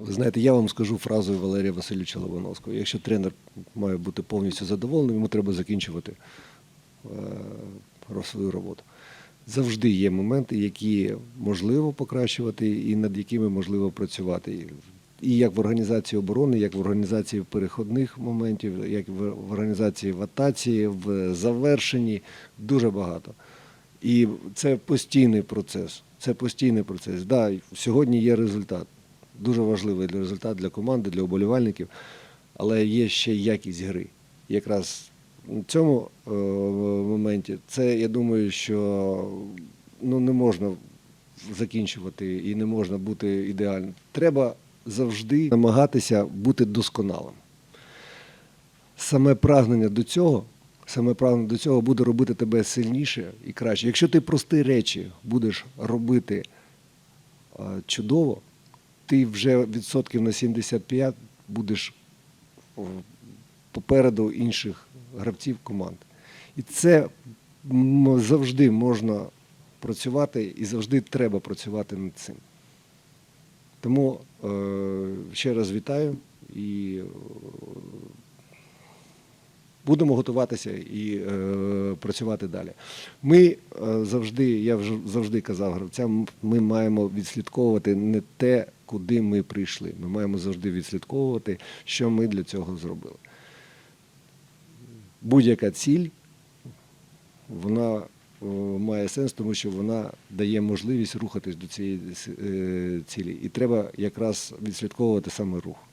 Ви знаєте, я вам скажу фразою Валерія Васильовича Лобановського. Якщо тренер має бути повністю задоволений, йому треба закінчувати е, свою роботу. Завжди є моменти, які можливо покращувати і над якими можливо працювати. І як в організації оборони, як в організації переходних моментів, як в організації в атаці, в завершенні дуже багато. І це постійний процес. Це постійний процес. Да, сьогодні є результат. Дуже важливий для результат для команди, для уболівальників, але є ще якість гри. Якраз в цьому е, моменті це я думаю, що ну, не можна закінчувати і не можна бути ідеальним. Треба завжди намагатися бути досконалим. Саме прагнення до цього, саме прагнення до цього буде робити тебе сильніше і краще. Якщо ти прості речі будеш робити е, чудово, ти вже відсотків на 75 будеш попереду інших гравців команд. І це завжди можна працювати і завжди треба працювати над цим. Тому е, ще раз вітаю і е, будемо готуватися і е, працювати далі. Ми е, завжди, я завжди казав гравцям, ми маємо відслідковувати не те, куди ми прийшли. Ми маємо завжди відслідковувати, що ми для цього зробили. Будь-яка ціль, вона е, має сенс, тому що вона дає можливість рухатись до цієї е, цілі. І треба якраз відслідковувати саме рух.